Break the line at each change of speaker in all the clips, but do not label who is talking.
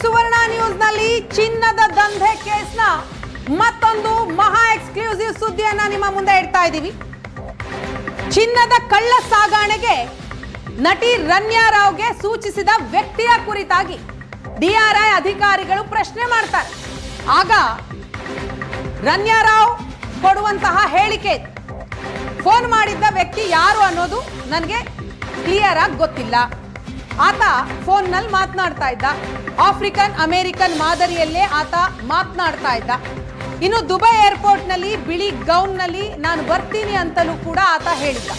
ಸುವರ್ಣ ನ್ಯೂಸ್ನಲ್ಲಿ ಚಿನ್ನದ ದಂಧೆ ಕೇಸ್ನ ಮತ್ತೊಂದು ಮಹಾ ಎಕ್ಸ್ಕ್ಲೂಸಿವ್ ಸುದ್ದಿಯನ್ನ ನಿಮ್ಮ ಮುಂದೆ ಇಡ್ತಾ ಇದ್ದೀವಿ. ಚಿನ್ನದ ಕಳ್ಳ ಸಾಗಾಣೆಗೆ ನಟಿ ರನ್ಯಾ ರಾವ್ಗೆ ಸೂಚಿಸಿದ ವ್ಯಕ್ತಿಯ ಕುರಿತಾಗಿ ಡಿಆರ್ಐ ಅಧಿಕಾರಿಗಳು ಪ್ರಶ್ನೆ ಮಾಡ್ತಾರೆ. ಆಗ ರನ್ಯಾ ರಾವ್ ಕೊಡುವಂತಹ ಹೇಳಿಕೆ ಫೋನ್ ಮಾಡಿದ್ದ ವ್ಯಕ್ತಿ ಯಾರು ಅನ್ನೋದು ನನಗೆ ಕ್ಲಿಯರ್ ಆಗಿ ಗೊತ್ತಿಲ್ಲ. ಆತ ಫೋನ್ನಲ್ಲಿ ಮಾತನಾಡ್ತಾ ಇದ್ದ. ಆಫ್ರಿಕನ್ ಅಮೆರಿಕನ್ ಮಾದರಿಯಲ್ಲೇ ಆತ ಮಾತನಾಡ್ತಾ ಇದ್ದ. ಇನ್ನು ದುಬೈ ಏರ್ಪೋರ್ಟ್ನಲ್ಲಿ ಬಿಳಿ ಗೌನ್ನಲ್ಲಿ ನಾನು ಬರ್ತೀನಿ ಅಂತಲೂ ಕೂಡ ಆತ ಹೇಳಿದ್ದ.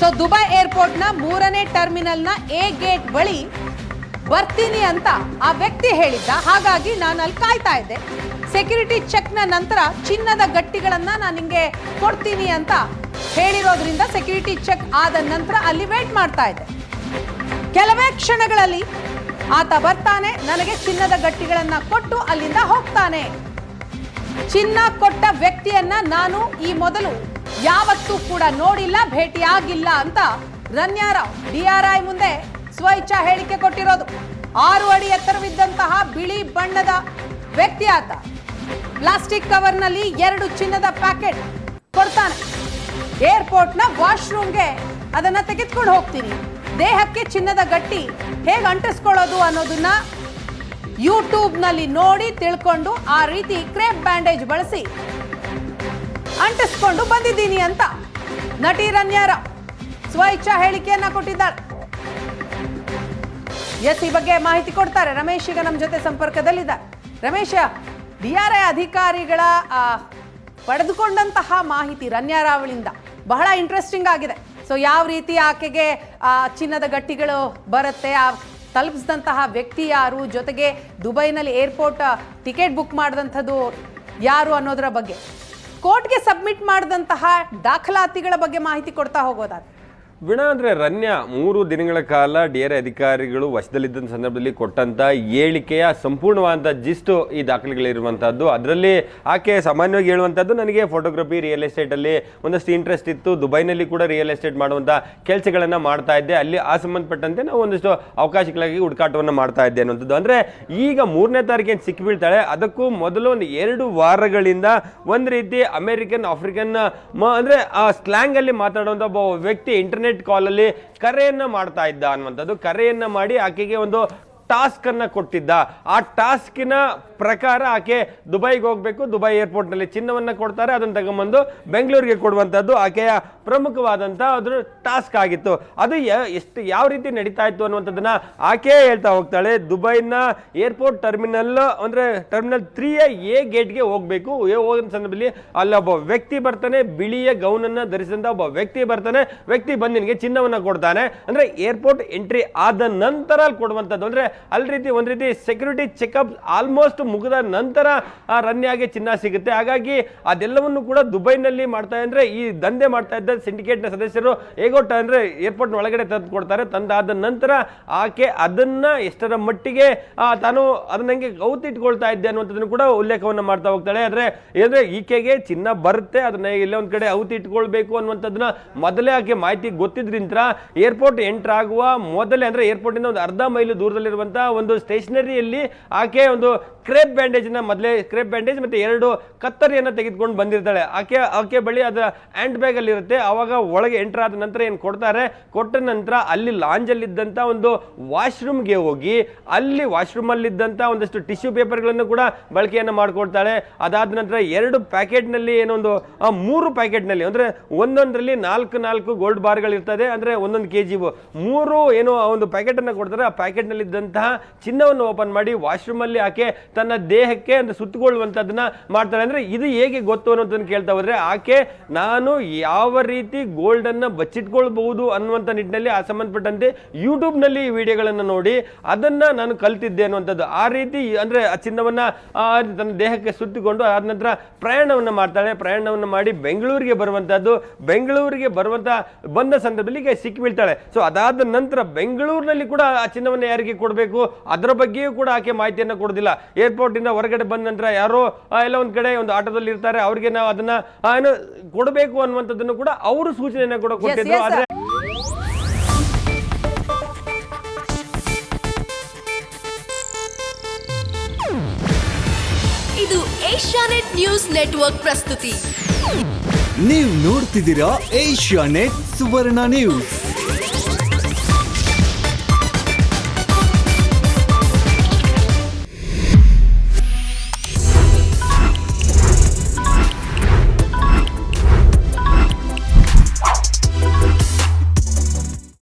ಸೊ ದುಬೈ ಏರ್ಪೋರ್ಟ್ನ ಮೂರನೇ ಟರ್ಮಿನಲ್ನ ಎ ಗೇಟ್ ಬಳಿ ಬರ್ತೀನಿ ಅಂತ ಆ ವ್ಯಕ್ತಿ ಹೇಳಿದ್ದ. ಹಾಗಾಗಿ ನಾನು ಅಲ್ಲಿ ಕಾಯ್ತಾ ಇದ್ದೆ. ಸೆಕ್ಯೂರಿಟಿ ಚೆಕ್ನ ನಂತರ ಚಿನ್ನದ ಗಟ್ಟಿಗಳನ್ನ ನಾನು ನಿಮಗೆ ಕೊಡ್ತೀನಿ ಅಂತ ಹೇಳಿರೋದ್ರಿಂದ ಸೆಕ್ಯೂರಿಟಿ ಚೆಕ್ ಆದ ನಂತರ ಅಲ್ಲಿ ವೇಟ್ ಮಾಡ್ತಾ ಇದ್ದೆ. ಕೆಲವೇ ಕ್ಷಣಗಳಲ್ಲಿ ಆತ ಬರ್ತಾನೆ, ನನಗೆ ಚಿನ್ನದ ಗಟ್ಟಿಗಳನ್ನ ಕೊಟ್ಟು ಅಲ್ಲಿಂದ ಹೋಗ್ತಾನೆ. ಚಿನ್ನ ಕೊಟ್ಟ ವ್ಯಕ್ತಿಯನ್ನ ನಾನು ಈ ಮೊದಲು ಯಾವತ್ತೂ ಕೂಡ ನೋಡಿಲ್ಲ, ಭೇಟಿಯಾಗಿಲ್ಲ ಅಂತ ರನ್ಯಾರಾವ್ ಡಿಆರ್ಐ ಮುಂದೆ ಸ್ವಇಚ್ಛಾ ಹೇಳಿಕೆ ಕೊಟ್ಟಿರೋದು. ಆರು ಅಡಿ ಎತ್ತರವಿದ್ದಂತಹ ಬಿಳಿ ಬಣ್ಣದ ವ್ಯಕ್ತಿ ಆತ. ಪ್ಲಾಸ್ಟಿಕ್ ಕವರ್ನಲ್ಲಿ ಎರಡು ಚಿನ್ನದ ಪ್ಯಾಕೆಟ್ ಕೊಡ್ತಾನೆ. ಏರ್ಪೋರ್ಟ್ನ ವಾಶ್ರೂಮ್ಗೆ ಅದನ್ನ ತೆಗೆದುಕೊಂಡು ಹೋಗ್ತೀನಿ. ದೇಹಕ್ಕೆ ಚಿನ್ನದ ಗಟ್ಟಿ ಹೇಗೆ ಅಂಟಿಸ್ಕೊಳ್ಳೋದು ಅನ್ನೋದನ್ನ ಯೂಟ್ಯೂಬ್ನಲ್ಲಿ ನೋಡಿ ತಿಳ್ಕೊಂಡು ಆ ರೀತಿ ಕ್ರೇಪ್ ಬ್ಯಾಂಡೇಜ್ ಬಳಸಿ ಅಂಟಿಸ್ಕೊಂಡು ಬಂದಿದ್ದೀನಿ ಅಂತ ನಟಿ ರನ್ಯಾರ ಸ್ವಇಚ್ಛಾ ಹೇಳಿಕೆಯನ್ನ ಕೊಟ್ಟಿದ್ದಾರೆ. ಎಸ್, ಈ ಬಗ್ಗೆ ಮಾಹಿತಿ ಕೊಡ್ತಾರೆ. ರಮೇಶ್ ಈಗ ನಮ್ಮ ಜೊತೆ ಸಂಪರ್ಕದಲ್ಲಿದ್ದಾರೆ. ರಮೇಶ ಐ ಅಧಿಕಾರಿಗಳ ಪಡೆದುಕೊಂಡಂತಹ ಮಾಹಿತಿ ರನ್ಯಾರಾವಳಿಂದ ಬಹಳ ಇಂಟ್ರೆಸ್ಟಿಂಗ್ ಆಗಿದೆ. ಸೊ ಯಾವ ರೀತಿ ಆಕೆಗೆ ಚಿನ್ನದ ಗಟ್ಟಿಗಳು ಬರುತ್ತೆ, ಆ ತಲುಪಿಸಿದಂತಹ ವ್ಯಕ್ತಿ ಯಾರು, ಜೊತೆಗೆ ದುಬೈನಲ್ಲಿ ಏರ್ಪೋರ್ಟ್ ಟಿಕೆಟ್ ಬುಕ್ ಮಾಡಿದಂಥದ್ದು ಯಾರು ಅನ್ನೋದರ ಬಗ್ಗೆ. ಕೋರ್ಟ್ಗೆ ಸಬ್ಮಿಟ್ ಮಾಡಿದಂತಹ ದಾಖಲಾತಿಗಳ ಬಗ್ಗೆ ಮಾಹಿತಿ ಕೊಡ್ತಾ ಹೋಗೋದಾದ್ರೆ.
ವೀಣಾ ಅಂದರೆ ರನ್ಯ, ಮೂರು ದಿನಗಳ ಕಾಲ ಡಿ ಆರ್ ಅಧಿಕಾರಿಗಳು ವಶದಲ್ಲಿದ್ದ ಸಂದರ್ಭದಲ್ಲಿ ಕೊಟ್ಟಂಥ ಹೇಳಿಕೆಯ ಸಂಪೂರ್ಣವಾದಂಥ ಜಿಸ್ಟು ಈ ದಾಖಲೆಗಳಿರುವಂಥದ್ದು ಅದರಲ್ಲಿ ಆಕೆ ಸಾಮಾನ್ಯವಾಗಿ ಹೇಳುವಂಥದ್ದು ನನಗೆ ಫೋಟೋಗ್ರಫಿ ರಿಯಲ್ ಎಸ್ಟೇಟಲ್ಲಿ ಒಂದಷ್ಟು ಇಂಟ್ರೆಸ್ಟ್ ಇತ್ತು. ದುಬೈನಲ್ಲಿ ಕೂಡ ರಿಯಲ್ ಎಸ್ಟೇಟ್ ಮಾಡುವಂಥ ಕೆಲಸಗಳನ್ನು ಮಾಡ್ತಾ ಇದ್ದೆ. ಅಲ್ಲಿ ಆ ಸಂಬಂಧಪಟ್ಟಂತೆ ನಾವು ಒಂದಷ್ಟು ಅವಕಾಶಗಳಾಗಿ ಹುಡುಕಾಟವನ್ನು ಮಾಡ್ತಾ ಇದ್ದೆ ಅನ್ನೋಂಥದ್ದು ಅಂದರೆ, ಈಗ ಮೂರನೇ ತಾರೀಕಿನ ಸಿಕ್ಕಿಬೀಳ್ತಾಳೆ. ಅದಕ್ಕೂ ಮೊದಲು ಒಂದು ಎರಡು ವಾರಗಳಿಂದ ಒಂದು ರೀತಿ ಅಮೇರಿಕನ್, ಆಫ್ರಿಕನ್, ಮ- ಅಂದರೆ ಆ ಸ್ಲ್ಯಾಂಗಲ್ಲಿ ಮಾತಾಡುವಂಥ ಒಬ್ಬ ವ್ಯಕ್ತಿ ಇಂಟರ್ನೆಟ್ ಕಾಲಲ್ಲಿ ಕರೆಯನ್ನ ಮಾಡ್ತಾ ಇದ್ದ ಅನ್ನುವಂಥದ್ದು. ಕರೆಯನ್ನ ಮಾಡಿ ಆಕೆಗೆ ಒಂದು ಟಾಸ್ಕ್ ಅನ್ನ ಕೊಟ್ಟಿದ್ದ. ಆ ಟಾಸ್ಕಿನ ಪ್ರಕಾರ ಆಕೆ ದುಬೈಗೆ ಹೋಗಬೇಕು. ದುಬೈ ಏರ್ಪೋರ್ಟ್ನಲ್ಲಿ ಚಿನ್ನವನ್ನ ಕೊಡ್ತಾರೆ. ಅದನ್ನ ತಗೊಂಬಂದು ಬೆಂಗಳೂರಿಗೆ ಕೊಡುವಂಥದ್ದು ಆಕೆಯ ಪ್ರಮುಖವಾದಂಥ ಅದ್ರ ಟಾಸ್ಕ್ ಆಗಿತ್ತು. ಅದು ಎಷ್ಟು ಯಾವ ರೀತಿ ನಡೀತಾ ಇತ್ತು ಅನ್ನುವಂಥದ್ದನ್ನ ಆಕೆ ಹೇಳ್ತಾ ಹೋಗ್ತಾಳೆ. ದುಬೈನ ಏರ್ಪೋರ್ಟ್ ಟರ್ಮಿನಲ್ ಅಂದ್ರೆ ಟರ್ಮಿನಲ್ ತ್ರೀಯ ಎ ಗೇಟ್ಗೆ ಹೋಗ್ಬೇಕು. ಹೋಗೋ ಸಂದರ್ಭದಲ್ಲಿ ಅಲ್ಲಿ ಒಬ್ಬ ವ್ಯಕ್ತಿ ಬರ್ತಾನೆ. ಬಿಳಿಯ ಗೌನನ್ನ ಧರಿಸಿದಂತ ಒಬ್ಬ ವ್ಯಕ್ತಿ ಬರ್ತಾನೆ. ವ್ಯಕ್ತಿ ಬಂದು ನಿನಗೆ ಚಿನ್ನವನ್ನ ಕೊಡ್ತಾನೆ. ಅಂದ್ರೆ ಏರ್ಪೋರ್ಟ್ ಎಂಟ್ರಿ ಆದ ನಂತರ ಅಲ್ಲಿ ಕೊಡುವಂಥದ್ದು. ಅಂದ್ರೆ ಅಲ್ಲಿ ರೀತಿ ಒಂದು ರೀತಿ ಸೆಕ್ಯೂರಿಟಿ ಚೆಕಪ್ ಆಲ್ಮೋಸ್ಟ್ ಮುಗಿದ ನಂತರ ರನ್ಯಾಗೆ ಚಿನ್ನ ಸಿಗುತ್ತೆ. ಹಾಗಾಗಿ ಅದೆಲ್ಲವನ್ನು ಕೂಡ ದುಬೈನಲ್ಲಿ ಮಾಡ್ತಾ ಅಂದರೆ ಈ ದಂಧೆ ಮಾಡ್ತಾ ಇದ್ದ ಸಿಂಡಿಕೇಟ್ನ ಸದಸ್ಯರು ಹೇಗೊಟ್ಟ ಅಂದರೆ ಏರ್ಪೋರ್ಟ್ನ ಒಳಗಡೆ ತಂದು ಕೊಡ್ತಾರೆ. ತಂದಾದ ನಂತರ ಆಕೆ ಅದನ್ನು ಎಷ್ಟರ ಮಟ್ಟಿಗೆ ತಾನು ಅದನ್ನ ನಂಗೆ ಗೌತಿಟ್ಕೊಳ್ತಾ ಇದ್ದೆ ಅನ್ನುವಂಥದ್ದನ್ನು ಕೂಡ ಉಲ್ಲೇಖವನ್ನು ಮಾಡ್ತಾ ಹೋಗ್ತಾಳೆ. ಆದರೆ ಏನಂದರೆ ಈಕೆಗೆ ಚಿನ್ನ ಬರುತ್ತೆ, ಅದನ್ನ ಇಲ್ಲೇ ಒಂದು ಕಡೆ ಔತಿ ಇಟ್ಕೊಳ್ಬೇಕು ಅನ್ನುವಂಥದ್ದನ್ನ ಮೊದಲೇ ಆಕೆ ಮಾಹಿತಿ ಗೊತ್ತಿದ್ರಿಂತ ಏರ್ಪೋರ್ಟ್ ಎಂಟ್ರಾಗುವ ಮೊದಲೇ ಅಂದರೆ ಏರ್ಪೋರ್ಟಿಂದ ಒಂದು ಅರ್ಧ ಮೈಲು ದೂರದಲ್ಲಿರುವಂತಹ ಒಂದು ಸ್ಟೇಷನರಿಯಲ್ಲಿ ಆಕೆ ಒಂದು ಕ್ರೇಪ್ ಬ್ಯಾಂಡೇಜ್ನ ಮೊದಲೇ ಕ್ರೇಪ್ ಬ್ಯಾಂಡೇಜ್ ಮತ್ತೆ ಎರಡು ಕತ್ತರಿಯನ್ನ ತೆಗೆದುಕೊಂಡು ಬಂದಿರ್ತಾಳೆ. ಆಕೆ ಆಕೆ ಬಳಿ ಅದರ ಹ್ಯಾಂಡ್ ಬ್ಯಾಗ್ ಅಲ್ಲಿ ಇರುತ್ತೆ. ಅವಾಗ ಒಳಗೆ ಎಂಟರ್ ಆದ ನಂತರ ಏನು ಕೊಡ್ತಾರೆ? ಕೊಟ್ಟ ನಂತರ ಅಲ್ಲಿ ಲಾಂಜ್ ಅಲ್ಲಿ ಇದ್ದಂತ ಒಂದು ವಾಶ್ರೂಮ್ಗೆ ಹೋಗಿ, ಅಲ್ಲಿ ವಾಶ್ರೂಮ್ ಅಲ್ಲಿ ಇದ್ದಂತ ಒಂದಷ್ಟು ಟಿಶ್ಯೂ ಪೇಪರ್ಗಳನ್ನು ಕೂಡ ಬಳಕೆಯನ್ನ ಮಾಡ್ಕೊಳ್ತಾಳೆ. ಅದಾದ ನಂತರ ಎರಡು ಪ್ಯಾಕೆಟ್ನಲ್ಲಿ ಏನೊಂದು ಮೂರು ಪ್ಯಾಕೆಟ್ನಲ್ಲಿ ಅಂದ್ರೆ ಒಂದೊಂದರಲ್ಲಿ ನಾಲ್ಕು ನಾಲ್ಕು ಗೋಲ್ಡ್ ಬಾರ್ಗಳು ಇರ್ತದೆ ಅಂದ್ರೆ ಒಂದೊಂದು ಕೆ ಜಿ ಮೂರು ಏನು ಒಂದು ಪ್ಯಾಕೆಟ್ ಅನ್ನ ಕೊಡ್ತಾರೆ. ಆ ಪ್ಯಾಕೆಟ್ ಇದ್ದಂತಹ ಚಿನ್ನವನ್ನು ಓಪನ್ ಮಾಡಿ ವಾಶ್ರೂಮಲ್ಲಿ ಆಕೆ ತನ್ನ ದೇಹಕ್ಕೆ ಅಂದರೆ ಸುತ್ತಕೊಳ್ಳುವಂತದನ್ನ ಮಾಡ್ತಾಳೆ. ಅಂದ್ರೆ ಇದು ಹೇಗೆ ಗೊತ್ತು ಅನ್ನೋದನ್ನ ಕೇಳ್ತಾ ಹೋದರೆ ಆಕೆ ನಾನು ಯಾವ ರೀತಿ ಗೋಲ್ಡನ್ನು ಬಚ್ಚಿಟ್ಕೊಳ್ಬಹುದು ಅನ್ನುವಂತ ನಿಟ್ಟಿನಲ್ಲಿ ಆ ಸಂಬಂಧಪಟ್ಟಂತೆ ಯೂಟ್ಯೂಬ್ನಲ್ಲಿ ಈ ವಿಡಿಯೋಗಳನ್ನು ನೋಡಿ ಅದನ್ನ ನಾನು ಕಲ್ತಿದ್ದೆ ಅನ್ನುವಂಥದ್ದು. ಆ ರೀತಿ ಅಂದ್ರೆ ಆ ಚಿನ್ನವನ್ನು ತನ್ನ ದೇಹಕ್ಕೆ ಸುತ್ತಿಕೊಂಡು ಆದ ನಂತರ ಪ್ರಯಾಣವನ್ನ ಮಾಡ್ತಾಳೆ. ಪ್ರಯಾಣವನ್ನ ಮಾಡಿ ಬೆಂಗಳೂರಿಗೆ ಬರುವಂಥದ್ದು ಬೆಂಗಳೂರಿಗೆ ಬರುವಂತ ಬಂದ ಸಂದರ್ಭದಲ್ಲಿ ಸಿಕ್ಕಿ ಬೀಳ್ತಾಳೆ ಸೊ ಅದಾದ ನಂತರ ಬೆಂಗಳೂರಿನಲ್ಲಿ ಕೂಡ ಆ ಚಿನ್ನವನ್ನು ಯಾರಿಗೆ ಕೊಡಬೇಕು? ಅದರ ಬಗ್ಗೆಯೂ ಕೂಡ ಆಕೆ ಮಾಹಿತಿಯನ್ನು ಕೊಡೋದಿಲ್ಲ. ಏರ್ಪೋರ್ಟ್ ಇಂದ ಹೊರಗಡೆ ಬಂದ ನಂತರ ಯಾರೋ ಎಲ್ಲ ಒಂದು ಕಡೆ ಒಂದು ಆಟೋದಲ್ಲಿ ಇರ್ತಾರೆ ಅವ್ರಿಗೆ ನಾವು ಅದನ್ನ ಏನು ಕೊಡಬೇಕು ಅನ್ನುವಂಥದ್ದನ್ನು ಕೂಡ ಅವರು ಸೂಚನೆಯನ್ನು ಕೂಡ ಕೊಟ್ಟಿದ್ರು. ಆದ್ರೆ
ಇದು ಏಷ್ಯಾನೆಟ್ ನ್ಯೂಸ್ ನೆಟ್ವರ್ಕ್ ಪ್ರಸ್ತುತಿ.
ನೀವು ನೋಡ್ತಿದ್ದೀರಾ ಏಷ್ಯಾ ನೆಟ್ ಸುವರ್ಣ ನ್ಯೂಸ್.